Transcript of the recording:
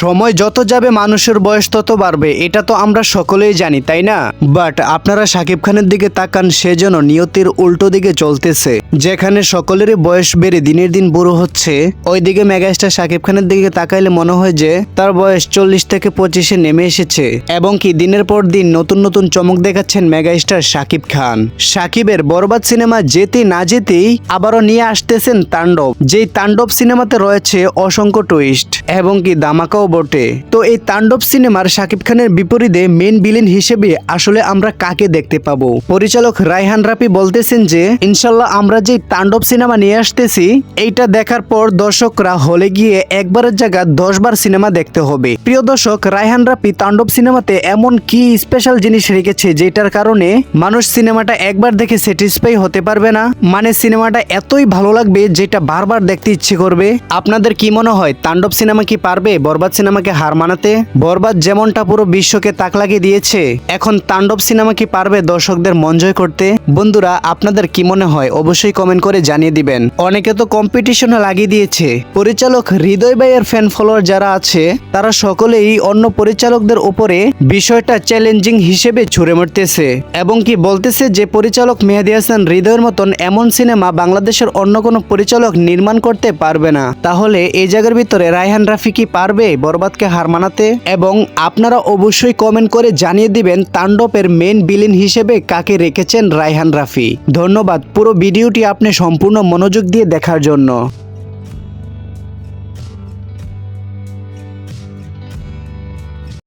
সময় যত যাবে মানুষের বয়স তত বাড়বে, এটা তো আমরা সকলেই জানি, তাই না? বাট আপনারা সাকিব খানের দিকে তাকান, সে যেন নিয়তির উল্টো দিকে চলতেছে, যেখানে সকলেরই বয়স বেড়ে দিনের দিন বুড়ো হচ্ছে। ওইদিকে মেগাস্টার সাকিব খানের দিকে তাকাইলে মনে হয় যে, তার বয়স চল্লিশ থেকে পঁচিশে নেমে এসেছে, এবং কি দিনের পর দিন নতুন নতুন চমক দেখাচ্ছেন মেগাস্টার সাকিব খান। সাকিবের বরবাদ সিনেমা যেতে না যেতেই আবারও নিয়ে আসতেছেন তাণ্ডব, যেই তাণ্ডব সিনেমাতে রয়েছে অসংখ্য টুইস্ট এবং কি দামাকাও বটে। তো এই তাণ্ডব সিনেমার সাকিব খানের বিপরীতে মেন বিলেন হিসেবে আসলে আমরা কাকে দেখতে পাবো? পরিচালক রায়হান রাফি বলতেছেন যে, ইনশাল্লাহ আমরা যে তাণ্ডব সিনেমা নিয়ে আসতেছি, এইটা দেখার পর দর্শকরা হলে গিয়ে একবারের জায়গা দশবার সিনেমা দেখতে হবে। প্রিয় দর্শক, রায়হান রাফি তাণ্ডব সিনেমাতে এমন কি স্পেশাল জিনিস রেখেছে যেটার কারণে মানুষ সিনেমাটা একবার দেখে স্যাটিসফাই হতে পারবে না? মানে সিনেমাটা এতই ভালো লাগবে যেটা বারবার দেখতে ইচ্ছে করবে? আপনাদের কি মনে হয়, তাণ্ডব সিনেমা কি পারবে? বরবাদ সিনেমাকে হার মানাতে বরবাদ যেমনটা পুরো বিশ্বকে তাক লাগিয়ে দিয়েছে, এখন তাণ্ডব সিনেমা কি পারবে দর্শকদের মন জয় করতে? বন্ধুরা, আপনাদের কি মনে হয় অবশ্যই কমেন্ট করে জানিয়ে দিবেন। অনেকে তো কম্পিটিশনে লাগিয়ে দিয়েছে। পরিচালক হৃদয় ভাইয়ের ফ্যান ফলোয়ার যারা আছে, তারা সকলেই অন্য পরিচালকদের উপরে বিষয়টা চ্যালেঞ্জিং হিসেবে ছুড়ে মারতেছে। এবং কি বলতেছে যে, পরিচালক মেহেদি হাসান হৃদয়ের মতন এমন সিনেমা বাংলাদেশের অন্য কোনো পরিচালক নির্মাণ করতে পারবে না। তাহলে এই জায়গার ভিতরে রায়হান রাফি কি পারবে? বরবাদকে হার মানাতে এবং আপনারা অবশ্যই কমেন্ট করে জানিয়ে দিবেন তাণ্ডবের মেন বিলিন হিসেবে কাকে রেখেছেন রায়হান রাফি। ধন্যবাদ, পুরো ভিডিওটি আপনি সম্পূর্ণ মনোযোগ দিয়ে দেখার জন্য।